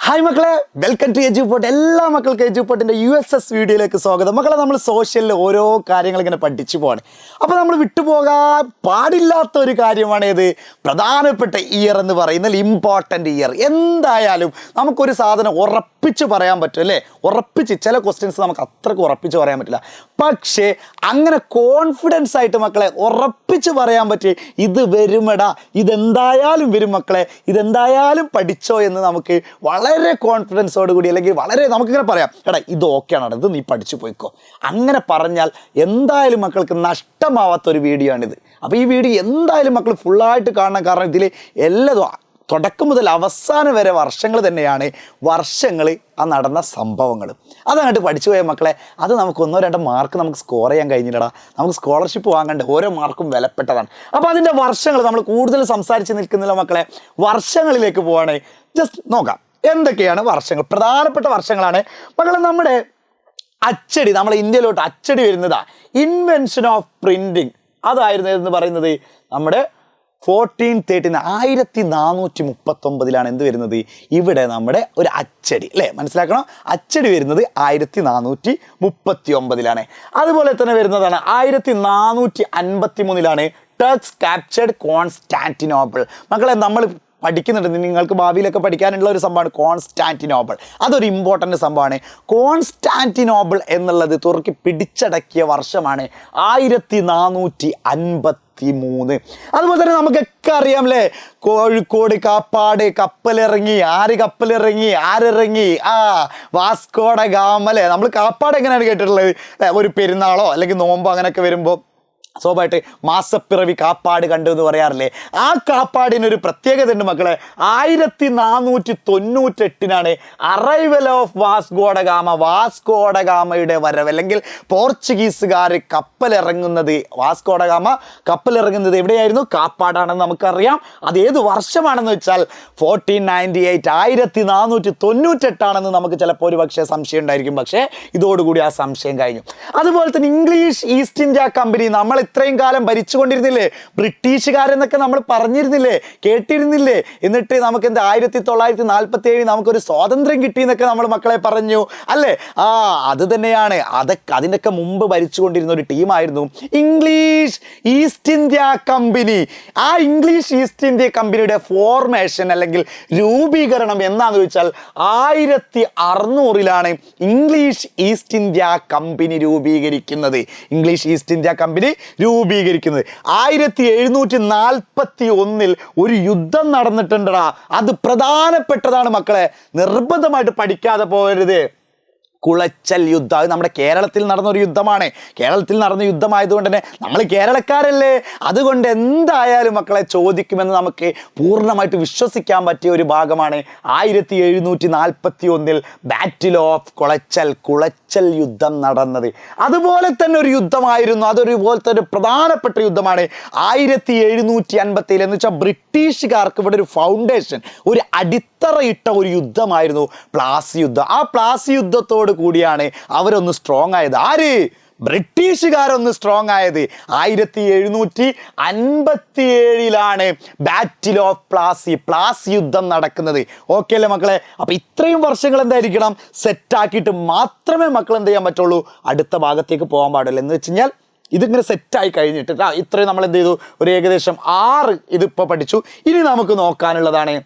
Hi മക്കളെ welcome to എജു pot എല്ലാ മക്കൾക്കും എജു പോട്ടിന്റെ യു എസ് എസ് വീഡിയോയിലേക്ക് സ്വാഗതം. മക്കളെ നമ്മൾ സോഷ്യലിൽ ഓരോ കാര്യങ്ങൾ ഇങ്ങനെ പഠിച്ചു പോവാണ്. അപ്പോൾ നമ്മൾ വിട്ടുപോകാൻ പാടില്ലാത്ത ഒരു കാര്യമാണ് ഇത് പ്രധാനപ്പെട്ട ഇയർ എന്ന് പറയുന്നത് ഇമ്പോർട്ടന്റ് ഇയർ എന്തായാലും നമുക്കൊരു സാധനം ഉറപ്പിച്ച് പറയാൻ പറ്റും അല്ലേ? ഉറപ്പിച്ച് ചില ക്വസ്റ്റ്യൻസ് നമുക്ക് അത്രയ്ക്ക് ഉറപ്പിച്ച് പറയാൻ പറ്റില്ല. പക്ഷേ അങ്ങനെ കോൺഫിഡൻസ് ആയിട്ട് മക്കളെ ഉറപ്പിച്ച് പറയാൻ പറ്റി ഇത് വരുമെടാ. ഇതെന്തായാലും വരും മക്കളെ. ഇതെന്തായാലും പഠിച്ചോ എന്ന് നമുക്ക് വളരെ കോൺഫിഡൻസോട് കൂടി അല്ലെങ്കിൽ വളരെ നമുക്കിങ്ങനെ പറയാം എടാ ഇത് ഓക്കെയാണ് ഇത് നീ പഠിച്ചു പോയിക്കോ. അങ്ങനെ പറഞ്ഞാൽ എന്തായാലും മക്കൾക്ക് നഷ്ടമാവാത്ത ഒരു വീഡിയോ ആണിത്. അപ്പോൾ ഈ വീഡിയോ എന്തായാലും മക്കൾ ഫുള്ളായിട്ട് കാണണം. കാരണം ഇതിൽ എല്ലതും തുടക്കം മുതൽ അവസാനം വരെ വർഷങ്ങൾ തന്നെയാണ് വർഷങ്ങൾ ആ നടന്ന സംഭവങ്ങൾ അതങ്ങോട്ട് പഠിച്ചു പോയ മക്കളെ അത് നമുക്ക് ഒന്നോ രണ്ടോ മാർക്ക് നമുക്ക് സ്കോർ ചെയ്യാൻ കഴിഞ്ഞില്ലടാ. നമുക്ക് സ്കോളർഷിപ്പ് വാങ്ങേണ്ട ഓരോ മാർക്കും വിലപ്പെട്ടതാണ്. അപ്പോൾ അതിന്റെ വർഷങ്ങൾ നമ്മൾ കൂടുതൽ സംസാരിച്ച് നിൽക്കുന്നില്ല മക്കളെ. വർഷങ്ങളിലേക്ക് പോവാണ്. ജസ്റ്റ് നോക്കാം. എന്തൊക്കെയാണ് വർഷങ്ങൾ? പ്രധാനപ്പെട്ട വർഷങ്ങളാണ്. മക്കളെ നമ്മുടെ അച്ചടി നമ്മുടെ ഇന്ത്യയിലോട്ട് അച്ചടി വരുന്നതാ. ഇൻവെൻഷൻ ഓഫ് പ്രിന്റിങ് അതായിരുന്നു എന്ന് പറയുന്നത്? നമ്മുടെ ഫോർട്ടീൻ തേർട്ടീൻ ആയിരത്തി നാനൂറ്റി മുപ്പത്തൊമ്പതിലാണ് എന്ത് വരുന്നത്? ഇവിടെ നമ്മുടെ ഒരു അച്ചടി അല്ലേ? മനസ്സിലാക്കണം? അച്ചടി വരുന്നത് ആയിരത്തി നാനൂറ്റി മുപ്പത്തി ഒമ്പതിലാണ് അതുപോലെ തന്നെ വരുന്നതാണ് ആയിരത്തി നാനൂറ്റി അൻപത്തി മൂന്നിലാണ് ടർക്സ് ക്യാപ്ചർഡ് കോൺസ്റ്റാന്റിനോപ്പിൾ മക്കളെ നമ്മൾ പഠിക്കുന്നുണ്ട്. നിങ്ങൾക്ക് ഭാവിയിലൊക്കെ പഠിക്കാനുള്ള ഒരു സംഭവമാണ് കോൺസ്റ്റാന്റിനോബിൾ അതൊരു ഇമ്പോർട്ടന്റ് സംഭവമാണ്. കോൺസ്റ്റാന്റിനോബിൾ എന്നുള്ളത് തുർക്കി പിടിച്ചടക്കിയ വർഷമാണ് ആയിരത്തി നാനൂറ്റി അൻപത്തി മൂന്ന് അതുപോലെ തന്നെ നമുക്കൊക്കെ അറിയാം അല്ലേ കോഴിക്കോട് കാപ്പാട് കപ്പലിറങ്ങി ആര് കപ്പലിറങ്ങി ആരിറങ്ങി? ആ വാസ്കോഡ ഗാമ അല്ലേ? നമ്മൾ കാപ്പാട് എങ്ങനെയാണ് കേട്ടിട്ടുള്ളത്? ഒരു പെരുന്നാളോ അല്ലെങ്കിൽ നോമ്പോ അങ്ങനെയൊക്കെ വരുമ്പോൾ സ്വാഭാവികമായിട്ട് മാസപ്പിറവി കാപ്പാട് കണ്ടു എന്ന് പറയാറില്ലേ? ആ കാപ്പാടിനൊരു പ്രത്യേകത ഉണ്ട് മക്കളെ ആയിരത്തി നാനൂറ്റി തൊണ്ണൂറ്റെട്ടിനാണ് arrival of Vasco da Gama വാസ്കോഡഗാമയുടെ വരവ്. അല്ലെങ്കിൽ പോർച്ചുഗീസുകാർ കപ്പലിറങ്ങുന്നത് വാസ്കോഡഗാമ കപ്പലിറങ്ങുന്നത് എവിടെയായിരുന്നു? കാപ്പാടാണെന്ന് നമുക്കറിയാം. അത് ഏത് വർഷമാണെന്ന് വെച്ചാൽ ഫോർട്ടീൻ നയന്റി എയ്റ്റ് ആയിരത്തി നാനൂറ്റി തൊണ്ണൂറ്റെട്ടാണെന്ന് നമുക്ക് ചിലപ്പോൾ ഒരു പക്ഷേ സംശയം ഉണ്ടായിരിക്കും പക്ഷേ ഇതോടുകൂടി ആ സംശയം കഴിഞ്ഞു. അതുപോലെ തന്നെ ഇംഗ്ലീഷ് ഈസ്റ്റ് ഇന്ത്യ കമ്പനി നമ്മൾ ഇത്രയും കാലം ഭരിച്ചുകൊണ്ടിരുന്നില്ലേ? ബ്രിട്ടീഷുകാരെന്നൊക്കെ നമ്മൾ പറഞ്ഞിരുന്നില്ലേ? കേട്ടിരുന്നില്ലേ? എന്നിട്ട് നമുക്ക് എന്ത് ആയിരത്തി തൊള്ളായിരത്തി നാൽപ്പത്തി ഏഴിൽ നമുക്കൊരു സ്വാതന്ത്ര്യം കിട്ടിയെന്നൊക്കെ നമ്മൾ മക്കളെ പറഞ്ഞു. അല്ലേ? ആ അത് തന്നെയാണ്. അതൊക്കെ അതിനൊക്കെ മുമ്പ് ഭരിച്ചുകൊണ്ടിരുന്ന ഒരു ടീമായിരുന്നു ഇംഗ്ലീഷ് ഈസ്റ്റ് ഇന്ത്യ കമ്പനി. ആ ഇംഗ്ലീഷ് ഈസ്റ്റ് ഇന്ത്യ കമ്പനിയുടെ ഫോർമേഷൻ അല്ലെങ്കിൽ രൂപീകരണം എന്നാന്ന് ചോദിച്ചാൽ ആയിരത്തി അറുന്നൂറിലാണ് ഇംഗ്ലീഷ് ഈസ്റ്റ് ഇന്ത്യ കമ്പനി രൂപീകരിക്കുന്നത്. ഇംഗ്ലീഷ് ഈസ്റ്റ് ഇന്ത്യ കമ്പനി രൂപീകരിക്കുന്നത്. ആയിരത്തി എഴുന്നൂറ്റി നാൽപ്പത്തി ഒന്നിൽ ഒരു യുദ്ധം നടന്നിട്ടുണ്ടടാ. അത് പ്രധാനപ്പെട്ടതാണ് മക്കളെ. നിർബന്ധമായിട്ട് പഠിക്കാതെ പോകരുത്. കുളച്ചൽ യുദ്ധം. അത് നമ്മുടെ കേരളത്തിൽ നടന്ന ഒരു യുദ്ധമാണ്. കേരളത്തിൽ നടന്ന യുദ്ധമായതുകൊണ്ട് തന്നെ നമ്മൾ കേരളക്കാരല്ലേ? അതുകൊണ്ട് എന്തായാലും മക്കളെ ചോദിക്കുമെന്ന് നമുക്ക് പൂർണമായിട്ട് വിശ്വസിക്കാൻ പറ്റിയ ഒരു ഭാഗമാണ് ആയിരത്തി എഴുന്നൂറ്റി നാൽപ്പത്തി ഒന്നിൽ ബാറ്റിൽ ഓഫ് കുളച്ചൽ കുളച്ചൽ യുദ്ധം നടന്നത്. അതുപോലെ തന്നെ ഒരു യുദ്ധമായിരുന്നു. അതൊരു പോലത്തെ ഒരു പ്രധാനപ്പെട്ട യുദ്ധമാണ്. ആയിരത്തി എഴുന്നൂറ്റി അൻപത്തിയിൽ എന്ന് വെച്ചാൽ ബ്രിട്ടീഷുകാർക്ക് ഇവിടെ ഒരു ഫൗണ്ടേഷൻ ഒരു അടിത്തറയിട്ട ഒരു യുദ്ധമായിരുന്നു പ്ലാസി യുദ്ധം. ആ പ്ലാസി യുദ്ധത്തോട് കൂടിയാണ് അവരൊന്ന് സ്ട്രോങ് ആയത്. ആര്? ബ്രിട്ടീഷുകാരൊന്ന് സ്ട്രോങ് ആയത്. ആയിരത്തി എഴുന്നൂറ്റി അൻപത്തി ഏഴിലാണ് ബാറ്റിൽ ഓഫ് പ്ലാസി പ്ലാസി യുദ്ധം നടക്കുന്നത്. ഓക്കെ അല്ലേ മക്കളെ? അപ്പൊ ഇത്രയും വർഷങ്ങൾ എന്തായിരിക്കണം? സെറ്റാക്കിയിട്ട് മാത്രമേ മക്കൾ എന്ത് ചെയ്യാൻ പറ്റുള്ളൂ? അടുത്ത ഭാഗത്തേക്ക് പോകാൻ പാടുള്ളൂ എന്ന് വെച്ച് കഴിഞ്ഞാൽ ഇതിങ്ങനെ സെറ്റായി കഴിഞ്ഞിട്ട് ഇത്രയും നമ്മൾ എന്ത് ചെയ്തു? ഒരു ഏകദേശം ആറ് ഇതിപ്പോൾ പഠിച്ചു. ഇനി നമുക്ക് നോക്കാനുള്ളതാണ്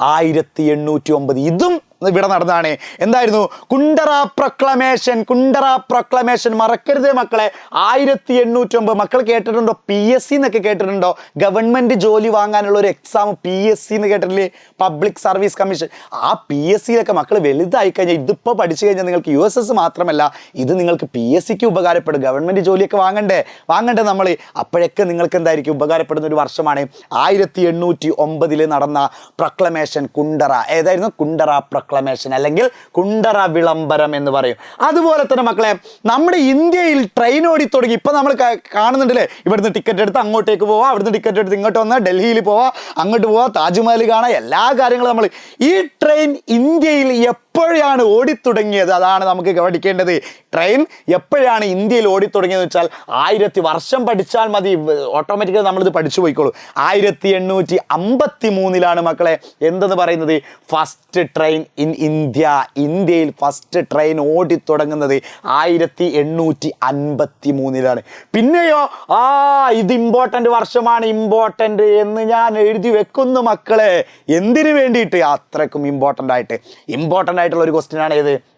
ആയിരത്തി എണ്ണൂറ്റി ഒമ്പത് ഇതും ഇവിടെ നടന്നതാണ് എന്തായിരുന്നു? കുണ്ടറ പ്രൊക്ലമേഷൻ കുണ്ടറ പ്രൊക്ലമേഷൻ മറക്കരുത് മക്കളെ. ആയിരത്തി എണ്ണൂറ്റി ഒമ്പത് മക്കൾ കേട്ടിട്ടുണ്ടോ? പി എസ് സി എന്നൊക്കെ കേട്ടിട്ടുണ്ടോ? ഗവൺമെന്റ് ജോലി വാങ്ങാനുള്ള ഒരു എക്സാം പി എസ് സി എന്ന് കേട്ടിട്ടില്ലേ? പബ്ലിക് സർവീസ് കമ്മീഷൻ ആ പി എസ് സിയിലൊക്കെ മക്കൾ വലുതായി കഴിഞ്ഞാൽ ഇതിപ്പോൾ പഠിച്ചു കഴിഞ്ഞാൽ നിങ്ങൾക്ക് യു എസ് എസ് മാത്രമല്ല ഇത് നിങ്ങൾക്ക് പി എസ് സിക്ക് ഉപകാരപ്പെടും. ഗവൺമെന്റ് ജോലിയൊക്കെ വാങ്ങണ്ടേ? വാങ്ങണ്ടേ നമ്മൾ അപ്പോഴൊക്കെ നിങ്ങൾക്ക് എന്തായിരിക്കും? ഉപകാരപ്പെടുന്ന ഒരു വർഷമാണ്. ആയിരത്തി എണ്ണൂറ്റി ഒമ്പതിൽ നടന്ന പ്രൊക്ലമേഷൻ കുണ്ടറ. ഏതായിരുന്നു? കുണ്ടറ പ്രൊക്ലമേഷൻ അല്ലെങ്കിൽ കുണ്ടറ വിളംബരം എന്ന് പറയും. അതുപോലെ തന്നെ മക്കളെ നമ്മുടെ ഇന്ത്യയിൽ ട്രെയിൻ ഓടി തുടങ്ങി ഇപ്പം നമ്മൾ കാണുന്നുണ്ടല്ലേ? ഇവിടുന്ന് ടിക്കറ്റ് എടുത്ത് അങ്ങോട്ടേക്ക് പോവാം അവിടുന്ന് ടിക്കറ്റ് എടുത്ത് ഇങ്ങോട്ട് വന്നാൽ ഡൽഹിയിൽ പോവാം അങ്ങോട്ട് പോവാം താജ്മഹൽ കാണാം എല്ലാ കാര്യങ്ങളും നമ്മൾ ഈ ട്രെയിൻ ഇന്ത്യയിൽ എപ്പോഴാണ് ഓടിത്തുടങ്ങിയത്? അതാണ് നമുക്ക് പഠിക്കേണ്ടത് ട്രെയിൻ എപ്പോഴാണ് ഇന്ത്യയിൽ ഓടിത്തുടങ്ങിയതെന്ന് വെച്ചാൽ ആയിരത്തി വർഷം പഠിച്ചാൽ മതി. ഓട്ടോമാറ്റിക്കലി നമ്മളിത് പഠിച്ചു പോയിക്കോളൂ. ആയിരത്തി എണ്ണൂറ്റി അമ്പത്തി മൂന്നിലാണ് മക്കളെ എന്തെന്ന് പറയുന്നത്? ഫസ്റ്റ് ട്രെയിൻ ഇൻ ഇന്ത്യ ഇന്ത്യയിൽ ഫസ്റ്റ് ട്രെയിൻ ഓടിത്തുടങ്ങുന്നത് ആയിരത്തി എണ്ണൂറ്റി അൻപത്തി മൂന്നിലാണ് പിന്നെയോ ആ ഇത് ഇമ്പോർട്ടന്റ് വർഷമാണ് ഇമ്പോർട്ടന്റ് എന്ന് ഞാൻ എഴുതി വെക്കുന്നു മക്കളെ. എന്തിനു വേണ്ടിയിട്ട്? അത്രക്കും ഇമ്പോർട്ടന്റ് ആയിട്ട്. ഇമ്പോർട്ടന്റ് ആയിട്ടുള്ള ഒരു ക്വസ്റ്റ്യൻ ആണ് ഇത്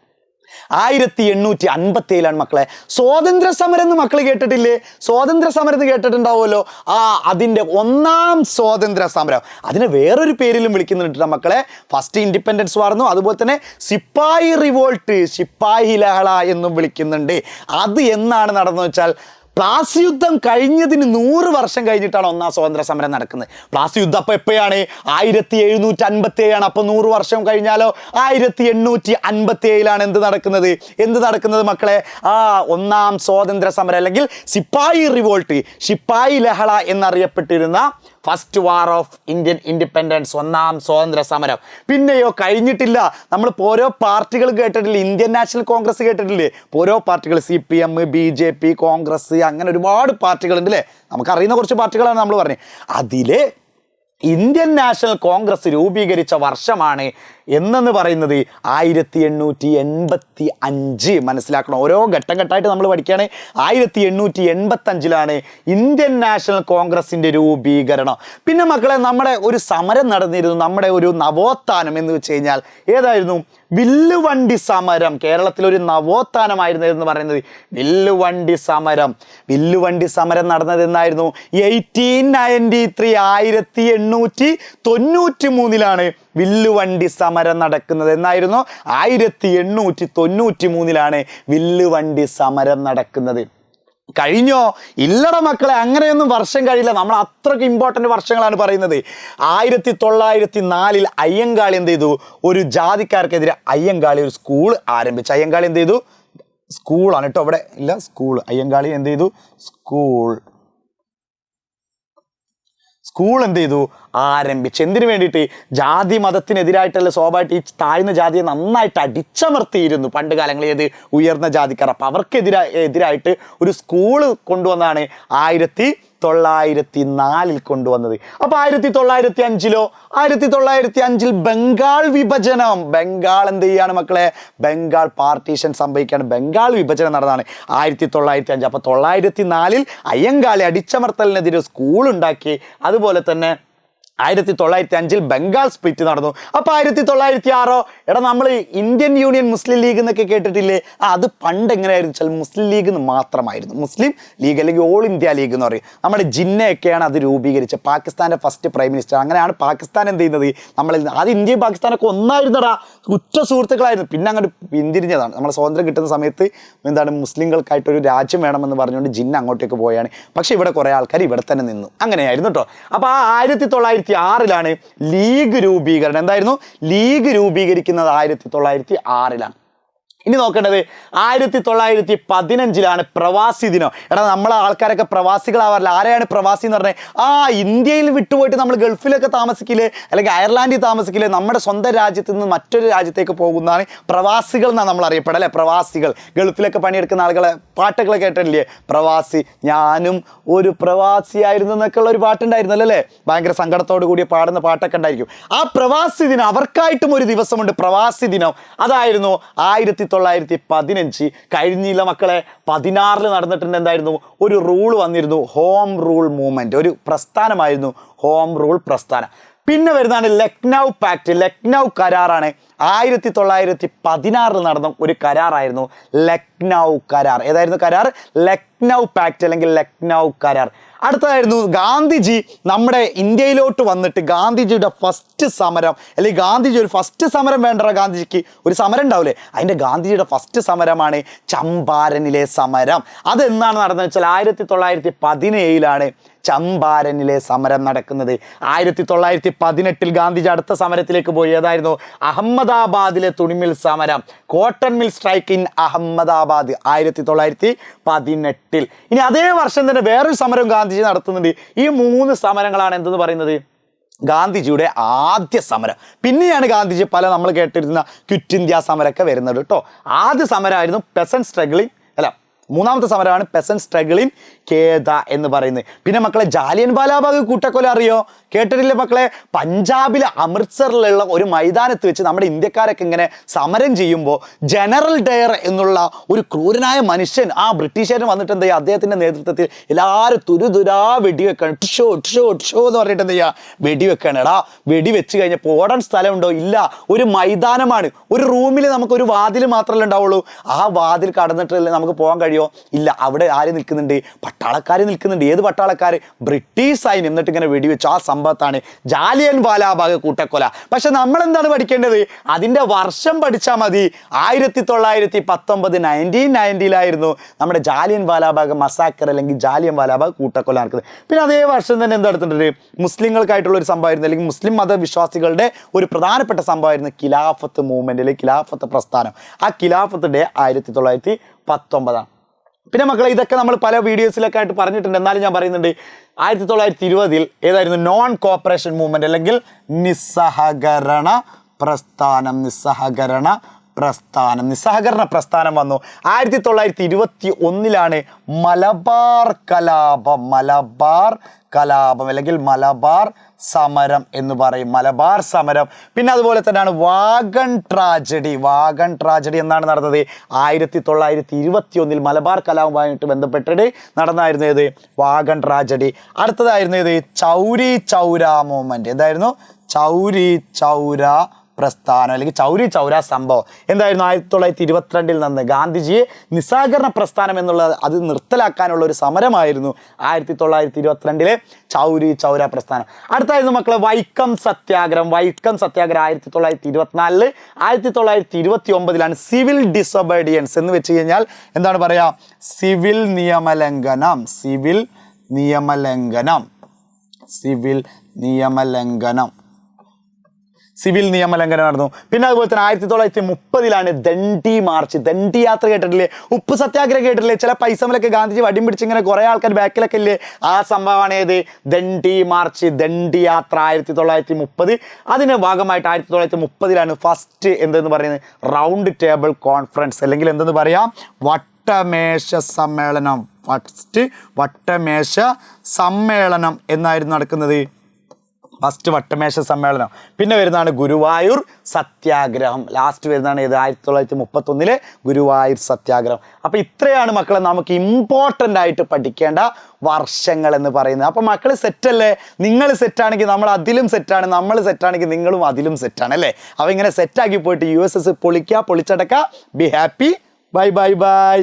ആയിരത്തി എണ്ണൂറ്റി അൻപത്തി ഏഴിലാണ് മക്കളെ സ്വാതന്ത്ര്യ സമരം എന്ന് മക്കൾ കേട്ടിട്ടില്ലേ? സ്വാതന്ത്ര്യ സമരം എന്ന് കേട്ടിട്ടുണ്ടാവുമല്ലോ? ആ അതിന്റെ ഒന്നാം സ്വാതന്ത്ര്യ സമരം അതിന് വേറൊരു പേരിലും വിളിക്കുന്നുണ്ട് മക്കളെ. ഫസ്റ്റ് ഇൻഡിപെൻഡൻസ് വാർന്നു അതുപോലെ തന്നെ സിപ്പായി റിവോൾട്ട് സിപ്പായി ലഹള എന്നും വിളിക്കുന്നുണ്ട്. അത് എന്നാണ് നടന്നു വെച്ചാൽ പ്ലാസി യുദ്ധം കഴിഞ്ഞതിന് നൂറ് വർഷം കഴിഞ്ഞിട്ടാണ് ഒന്നാം സ്വാതന്ത്ര്യ സമരം നടക്കുന്നത്. പ്ലാസി യുദ്ധം അപ്പോൾ എപ്പോഴാണ്? ആയിരത്തി എഴുന്നൂറ്റി അൻപത്തി ഏഴാണ് അപ്പോൾ നൂറ് വർഷം കഴിഞ്ഞാലോ? ആയിരത്തി എണ്ണൂറ്റി അൻപത്തി ഏഴിലാണ് എന്ത് നടക്കുന്നത്? എന്ത് നടക്കുന്നത് മക്കളെ? ആ ഒന്നാം സ്വാതന്ത്ര്യ സമരം അല്ലെങ്കിൽ സിപ്പായി റിവോൾട്ട് സിപ്പായി ലഹള എന്നറിയപ്പെട്ടിരുന്ന first war of Indian independence ഒന്നാം സ്വാതന്ത്ര്യ സമരം. പിന്നെയോ കഴിഞ്ഞിട്ടില്ല. നമ്മൾ ഓരോ പാർട്ടികൾ കേട്ടിട്ടില്ലേ? ഇന്ത്യൻ നാഷണൽ കോൺഗ്രസ് കേട്ടിട്ടില്ലേ? ഓരോ പാർട്ടികൾ C P M B J P Congress അങ്ങനെ ഒരുപാട് പാർട്ടികളുണ്ട് അല്ലേ നമുക്കറിയുന്ന കുറച്ച് പാർട്ടികളാണ് നമ്മൾ പറഞ്ഞത് അതിലെ ഇന്ത്യൻ നാഷണൽ കോൺഗ്രസ് രൂപീകരിച്ച വർഷമാണ് എന്നെന്ന് പറയുന്നത് ആയിരത്തി എണ്ണൂറ്റി എൺപത്തി അഞ്ച് മനസ്സിലാക്കണം. ഓരോ ഘട്ടം ഘട്ടമായിട്ട് നമ്മൾ പഠിക്കുകയാണ്. ആയിരത്തി എണ്ണൂറ്റി എൺപത്തി അഞ്ചിലാണ് ഇന്ത്യൻ നാഷണൽ കോൺഗ്രസിന്റെ രൂപീകരണം. പിന്നെ മക്കളെ നമ്മുടെ ഒരു സമരം നടന്നിരുന്നു. നമ്മുടെ ഒരു നവോത്ഥാനം എന്ന് വെച്ച് കഴിഞ്ഞാൽ ഏതായിരുന്നു? വില്ലുവണ്ടി സമരം. കേരളത്തിൽ ഒരു നവോത്ഥാനമായിരുന്നു എന്ന് പറയുന്നത്. വില്ലുവണ്ടി സമരം. വില്ലുവണ്ടി സമരം നടന്നത് എന്നായിരുന്നു? എയ്റ്റീൻ നയന്റി ത്രീ ആയിരത്തി എണ്ണൂറ്റി തൊണ്ണൂറ്റി മൂന്നിലാണ് വില്ലുവണ്ടി സമരം നടക്കുന്നത് എന്നായിരുന്നു. ആയിരത്തി എണ്ണൂറ്റി തൊണ്ണൂറ്റി മൂന്നിലാണ് വില്ലുവണ്ടി സമരം നടക്കുന്നത്. കഴിഞ്ഞോ? ഇല്ലട മക്കളെ അങ്ങനെയൊന്നും വർഷം കഴിയില്ല. നമ്മൾ അത്രയ്ക്ക് ഇമ്പോർട്ടന്റ് വർഷങ്ങളാണ് പറയുന്നത്. ആയിരത്തി തൊള്ളായിരത്തി നാലിൽ അയ്യങ്കാളി എന്ത് ചെയ്തു? ഒരു ജാതിക്കാർക്കെതിരെ അയ്യങ്കാളി ഒരു സ്കൂൾ ആരംഭിച്ചു. അയ്യങ്കാളി എന്ത് ചെയ്തു? സ്കൂളാണ് കേട്ടോ അവിടെ ഇല്ല സ്കൂൾ. അയ്യങ്കാളി എന്ത് ചെയ്തു? സ്കൂൾ. സ്കൂൾ എന്ത് ചെയ്തു? ആരംഭിച്ചു. എന്തിനു വേണ്ടിയിട്ട്? ജാതി മതത്തിനെതിരായിട്ടല്ല സ്വാഭാവികമായിട്ട് ഈ താഴ്ന്ന ജാതിയെ നന്നായിട്ട് അടിച്ചമർത്തിയിരുന്നു പണ്ട് കാലങ്ങളിൽ ഏത് ഉയർന്ന ജാതിക്കാർ. അപ്പം അവർക്കെതിരാ എതിരായിട്ട് ഒരു സ്കൂൾ കൊണ്ടുവന്നാണ് ആയിരത്തി തൊള്ളായിരത്തി നാലിൽ കൊണ്ടുവന്നത്. അപ്പോൾ ആയിരത്തി തൊള്ളായിരത്തി അഞ്ചിലോ? ആയിരത്തി തൊള്ളായിരത്തി അഞ്ചിൽ ബംഗാൾ വിഭജനം. ബംഗാൾ എന്ത് ചെയ്യാണ് മക്കളെ? ബംഗാൾ പാർട്ടീഷൻ സംഭവിക്കുകയാണ്. ബംഗാൾ വിഭജനം നടന്നതാണ് ആയിരത്തി തൊള്ളായിരത്തി അഞ്ച്. അപ്പോൾ തൊള്ളായിരത്തി നാലിൽ അയ്യങ്കാളി അടിച്ചമർത്തലിനെതിരെ സ്കൂൾ ഉണ്ടാക്കി അതുപോലെ തന്നെ ആയിരത്തി തൊള്ളായിരത്തി അഞ്ചിൽ ബംഗാൾ സ്പ്ലിറ്റ് നടന്നു. അപ്പോൾ ആയിരത്തി തൊള്ളായിരത്തി ആറോ എടാ നമ്മൾ ഇന്ത്യൻ യൂണിയൻ മുസ്ലിം ലീഗ് എന്നൊക്കെ കേട്ടിട്ടില്ലേ? ആ അത് പണ്ട് എങ്ങനെയായിരുന്നു വെച്ചാൽ മുസ്ലിം ലീഗ് എന്ന് മാത്രമായിരുന്നു. മുസ്ലിം ലീഗ് അല്ലെങ്കിൽ ഓൾ ഇന്ത്യ ലീഗ് എന്ന് പറയും. നമ്മുടെ ജിന്നയൊക്കെയാണ് അത് രൂപീകരിച്ചത് പാകിസ്ഥാന്റെ ഫസ്റ്റ് പ്രൈം മിനിസ്റ്റർ അങ്ങനെയാണ് പാകിസ്ഥാൻ എന്ത് ചെയ്യുന്നത്? നമ്മൾ അത് ഇന്ത്യയും പാകിസ്ഥാനൊക്കെ ഒന്നായിരുന്നടാ. ഉറ്റ സുഹൃത്തുക്കളായിരുന്നു. പിന്നെ അങ്ങോട്ട് പിന്തിരിഞ്ഞതാണ്. നമ്മൾ സ്വാതന്ത്ര്യം കിട്ടുന്ന സമയത്ത് എന്താണ് മുസ്ലിങ്ങൾക്കായിട്ടൊരു രാജ്യം വേണമെന്ന് പറഞ്ഞുകൊണ്ട് ജിന്ന അങ്ങോട്ടേക്ക് പോയാണ്. പക്ഷേ ഇവിടെ കുറേ ആൾക്കാർ ഇവിടെ തന്നെ നിന്നു. അങ്ങനെയായിരുന്നു കേട്ടോ അപ്പോൾ ആ ആയിരത്തി തൊള്ളായിരത്തി ആറിലാണ് ലീഗ് രൂപീകരണം. എന്തായിരുന്നു? ലീഗ് രൂപീകരിക്കുന്നത് ആയിരത്തി തൊള്ളായിരത്തി ആറിലാണ് ഇനി നോക്കേണ്ടത് ആയിരത്തി തൊള്ളായിരത്തി പതിനഞ്ചിലാണ് പ്രവാസി ദിനം. എടാ നമ്മളെ ആൾക്കാരൊക്കെ പ്രവാസികളാവാറില്ല. ആരെയാണ് പ്രവാസി എന്ന് പറഞ്ഞത് ആ ഇന്ത്യയിൽ വിട്ടുപോയിട്ട് നമ്മൾ ഗൾഫിലൊക്കെ താമസിക്കില്ലേ? അല്ലെങ്കിൽ അയർലാൻഡിൽ താമസിക്കില്ലേ? നമ്മുടെ സ്വന്തം രാജ്യത്ത് നിന്ന് മറ്റൊരു രാജ്യത്തേക്ക് പോകുന്നതാണ് പ്രവാസികൾ എന്നാണ് നമ്മൾ അറിയപ്പെടുക അല്ലേ? പ്രവാസികൾ. ഗൾഫിലൊക്കെ പണിയെടുക്കുന്ന ആളുകളെ പാട്ടുകളൊക്കെ കേട്ടിട്ടില്ലേ? പ്രവാസി. ഞാനും ഒരു പ്രവാസിയായിരുന്നു എന്നൊക്കെയുള്ള ഒരു പാട്ടുണ്ടായിരുന്നല്ലോ അല്ലേ? ഭയങ്കര സങ്കടത്തോടു കൂടി പാടുന്ന പാട്ടൊക്കെ ഉണ്ടായിരിക്കും. ആ പ്രവാസി ദിനം അവർക്കായിട്ടും ഒരു ദിവസമുണ്ട്. പ്രവാസി ദിനം. അതായിരുന്നു ആയിരത്തി തൊള്ളായിരത്തി പതിനഞ്ച് കഴിഞ്ഞില്ല മക്കളെ. പതിനാറിൽ നടന്നിട്ടുണ്ട് എന്തായിരുന്നു? ഒരു റൂൾ വന്നിരുന്നു. ഹോം റൂൾ മൂവ്മെന്റ് ഒരു പ്രസ്ഥാനമായിരുന്നു ഹോം റൂൾ പ്രസ്ഥാനം. പിന്നെ വരുന്നതാണ് ലക്നൗ പാക്റ്റ് ലക്നൗ കരാറാണ്. ആയിരത്തി തൊള്ളായിരത്തി പതിനാറിൽ നടന്ന ഒരു കരാറായിരുന്നു ലക്നൗ കരാർ. ഏതായിരുന്നു കരാർ? ലക്നൗ പാക്റ്റ് അല്ലെങ്കിൽ ലക്നൗ കരാർ. അടുത്തതായിരുന്നു ഗാന്ധിജി നമ്മുടെ ഇന്ത്യയിലോട്ട് വന്നിട്ട് ഗാന്ധിജിയുടെ ഫസ്റ്റ് സമരം. അല്ലെങ്കിൽ ഗാന്ധിജി ഒരു ഫസ്റ്റ് സമരം വേണ്ട ഗാന്ധിജിക്ക്. ഒരു സമരം ഉണ്ടാവില്ലേ അതിന്റെ ഗാന്ധിജിയുടെ ഫസ്റ്റ് സമരമാണ് ചമ്പാരനിലെ സമരം. അതെന്നാണ് നടന്നത് വെച്ചാൽ ആയിരത്തി തൊള്ളായിരത്തി പതിനേഴിലാണ് ചമ്പാരനിലെ സമരം നടക്കുന്നത്. ആയിരത്തി തൊള്ളായിരത്തി പതിനെട്ടിൽ ഗാന്ധിജി അടുത്ത സമരത്തിലേക്ക് പോയി. ഏതായിരുന്നു? അഹമ്മദാബാദിലെ തുണിമിൽ സമരം. Cotton mill strike in Ahmedabad ആയിരത്തി തൊള്ളായിരത്തി പതിനെട്ടിൽ. ഇനി അതേ വർഷം തന്നെ വേറൊരു സമരം ഗാന്ധിജി നടത്തുന്നുണ്ട്. ഈ മൂന്ന് സമരങ്ങളാണ് എന്തെന്ന് പറയുന്നത്? ഗാന്ധിജിയുടെ ആദ്യ സമരം. പിന്നെയാണ് ഗാന്ധിജി പല നമ്മൾ കേട്ടിരുന്ന ക്വിറ്റ് ഇന്ത്യ സമരമൊക്കെ വരുന്നത് കേട്ടോ. ആദ്യ സമരമായിരുന്നു പെസൻ സ്ട്രഗിളിങ് അല്ല മൂന്നാമത്തെ സമരമാണ് പെസൻ സ്ട്രഗിളിൻ കേദ എന്ന് പറയുന്നത്. പിന്നെ മക്കളെ ജാലിയൻ ബാലാബാഗ് കൂട്ടക്കൊല അറിയോ? കേട്ടിട്ടില്ലേ മക്കളെ? പഞ്ചാബിലെ അമൃത്സറിലുള്ള ഒരു മൈതാനത്ത് വെച്ച് നമ്മുടെ ഇന്ത്യക്കാരൊക്കെ ഇങ്ങനെ സമരം ചെയ്യുമ്പോൾ ജനറൽ ഡയർ എന്നുള്ള ഒരു ക്രൂരനായ മനുഷ്യൻ ആ ബ്രിട്ടീഷുകാരൻ വന്നിട്ട് എന്താ ചെയ്യുക അദ്ദേഹത്തിന്റെ നേതൃത്വത്തിൽ എല്ലാവരും തുരുതുരാ വെടിവെക്കാണ്. ടിഷോ ടിഷോ ടിഷോ എന്ന് പറഞ്ഞിട്ട് എന്താ ചെയ്യുക വെടിവെക്കാണ്. എടാ വെടി വെച്ച് കഴിഞ്ഞപ്പോൾ ഓടാൻ സ്ഥലമുണ്ടോ? ഇല്ല. ഒരു മൈതാനമാണ്. ഒരു റൂമിൽ നമുക്കൊരു വാതിൽ മാത്രമല്ലേ ഉണ്ടാവുള്ളൂ. ആ വാതിൽ കടന്നിട്ടല്ലേ നമുക്ക് പോകാൻ കഴിയുമോ ഇല്ല അവിടെ ആര് നിൽക്കുന്നുണ്ട്? പട്ടാളക്കാർ നിൽക്കുന്നുണ്ട്. ഏത് പട്ടാളക്കാർ ബ്രിട്ടീഷ് സൈന്യം എന്നിട്ട് ഇങ്ങനെ വെടിവെച്ചു ആ സംഭവത്താണ് ജാലിയൻ വാലാബാഗ് കൂട്ടക്കൊല. പക്ഷെ നമ്മൾ എന്താണ് പഠിക്കേണ്ടത്? അതിന്റെ വർഷം പഠിച്ചാൽ മതി. ആയിരത്തി തൊള്ളായിരത്തി പത്തൊമ്പത് നയന്റീൻ നയന്റിയിലായിരുന്നു നമ്മുടെ ജാലിയൻ വാലാബാഗ് മസാക്കർ അല്ലെങ്കിൽ ജാലിയൻ വാലാബാഗ് കൂട്ടക്കൊല നടക്കുന്നത്. പിന്നെ അതേ വർഷം തന്നെ എന്താ എടുത്തിട്ടുണ്ട് മുസ്ലിങ്ങൾക്കായിട്ടുള്ള ഒരു സംഭവമായിരുന്നു. അല്ലെങ്കിൽ മുസ്ലിം മതവിശ്വാസികളുടെ ഒരു പ്രധാനപ്പെട്ട സംഭവമായിരുന്നു ഖിലാഫത്ത് മൂവ്മെന്റ് അല്ലെങ്കിൽ ഖിലാഫത്ത് പ്രസ്ഥാനം. ആ ഖിലാഫത്ത് ഡേ ആയിരത്തി തൊള്ളായിരത്തി പത്തൊമ്പതാണ്. പിന്നെ മക്കളെ ഇതൊക്കെ നമ്മൾ പല വീഡിയോസിലൊക്കെ ആയിട്ട് പറഞ്ഞിട്ടുണ്ട്. എന്നാലും ഞാൻ പറയുന്നുണ്ട് ആയിരത്തി തൊള്ളായിരത്തി ഇരുപതിൽ ഏതായിരുന്നു നോൺ കോപ്പറേഷൻ മൂവ്മെന്റ് അല്ലെങ്കിൽ നിസ്സഹകരണ പ്രസ്ഥാനം നിസ്സഹകരണ പ്രസ്ഥാനം നിസ്സഹകരണ പ്രസ്ഥാനം വന്നു. ആയിരത്തി തൊള്ളായിരത്തി ഇരുപത്തി ഒന്നിലാണ് മലബാർ കലാപം. മലബാർ കലാപം അല്ലെങ്കിൽ മലബാർ സമരം എന്ന് പറയും. മലബാർ സമരം. പിന്നെ അതുപോലെ തന്നെയാണ് വാഗൺ ട്രാജഡി. വാഗൺ ട്രാജഡി എന്നാണ് നടന്നത്. ആയിരത്തി തൊള്ളായിരത്തി ഇരുപത്തി ഒന്നിൽ മലബാർ കലാപവുമായിട്ട് ബന്ധപ്പെട്ടിട്ട് നടന്നായിരുന്നു ഏത്? Wagon tragedy. അടുത്തതായിരുന്നു ഏത്? ചൗരി ചൗര മൂവ്മെന്റ് എന്തായിരുന്നു? ചൗരി ചൗര പ്രസ്ഥാനം അല്ലെങ്കിൽ ചൗരി ചൗര സംഭവം. എന്തായിരുന്നു ആയിരത്തി തൊള്ളായിരത്തി ഇരുപത്തിരണ്ടിൽ നിന്ന് ഗാന്ധിജിയെ നിസ്സാകരണ പ്രസ്ഥാനം എന്നുള്ളത് അത് നിർത്തലാക്കാനുള്ള ഒരു സമരമായിരുന്നു ആയിരത്തി തൊള്ളായിരത്തി ഇരുപത്തിരണ്ടിലെ ചൗരി ചൗര പ്രസ്ഥാനം. അടുത്തായിരുന്നു മക്കളെ വൈക്കം സത്യാഗ്രഹം. വൈക്കം സത്യാഗ്രഹം ആയിരത്തി തൊള്ളായിരത്തി ഇരുപത്തിനാലിൽ ആയിരത്തി തൊള്ളായിരത്തി ഇരുപത്തി ഒമ്പതിലാണ് സിവിൽ ഡിസൊബീഡിയൻസ് എന്ന് വെച്ച് കഴിഞ്ഞാൽ എന്താണ് പറയുക സിവിൽ നിയമലംഘനം. സിവിൽ നിയമലംഘനം. സിവിൽ നിയമലംഘനം. സിവിൽ നിയമലംഘനം നടന്നു പിന്നെ അതുപോലെ തന്നെ ആയിരത്തി തൊള്ളായിരത്തി മുപ്പതിലാണ് ദണ്ഡി മാർച്ച്. ദണ്ഡി യാത്ര കേട്ടിട്ടില്ലേ? ഉപ്പ് സത്യാഗ്രഹം കേട്ടിട്ടില്ലേ? ചില പൈസമലൊക്കെ ഗാന്ധിജി വടിയും പിടിച്ച് ഇങ്ങനെ കുറേ ആൾക്കാർ ബാക്കിലൊക്കെ ഇല്ലേ? ആ സംഭവമാണ് ഏത്? ദണ്ഡി മാർച്ച് ദണ്ഡി യാത്ര ആയിരത്തി തൊള്ളായിരത്തി മുപ്പത് അതിന്റെ ഭാഗമായിട്ട് ആയിരത്തി തൊള്ളായിരത്തി മുപ്പതിലാണ് ഫസ്റ്റ് എന്തെന്ന് പറയുന്നത്? റൗണ്ട് ടേബിൾ കോൺഫറൻസ് അല്ലെങ്കിൽ എന്തെന്ന് പറയാം? വട്ടമേശ സമ്മേളനം. ഫസ്റ്റ് വട്ടമേശ സമ്മേളനം എന്നായിരുന്നു നടക്കുന്നത്. ഫസ്റ്റ് വട്ടമേശ സമ്മേളനം. പിന്നെ വരുന്നതാണ് ഗുരുവായൂർ സത്യാഗ്രഹം. ലാസ്റ്റ് വരുന്നതാണ് ഇത് ആയിരത്തി തൊള്ളായിരത്തി മുപ്പത്തൊന്നിലെ ഗുരുവായൂർ സത്യാഗ്രഹം. അപ്പോൾ ഇത്രയാണ് മക്കളെ നമുക്ക് ഇമ്പോർട്ടന്റ് ആയിട്ട് പഠിക്കേണ്ട വർഷങ്ങൾ എന്ന് പറയുന്നത്. അപ്പോൾ മക്കൾ സെറ്റല്ലേ നിങ്ങൾ സെറ്റാണെങ്കിൽ നമ്മൾ അതിലും സെറ്റാണ് നമ്മൾ സെറ്റാണെങ്കിൽ നിങ്ങളും അതിലും സെറ്റാണ് അല്ലേ? അപ്പോൾ ഇങ്ങനെ സെറ്റാക്കി പോയിട്ട് യു എസ് എസ് പൊളിക്കുക പൊളിച്ചടക്കുക. Be happy bye bye bye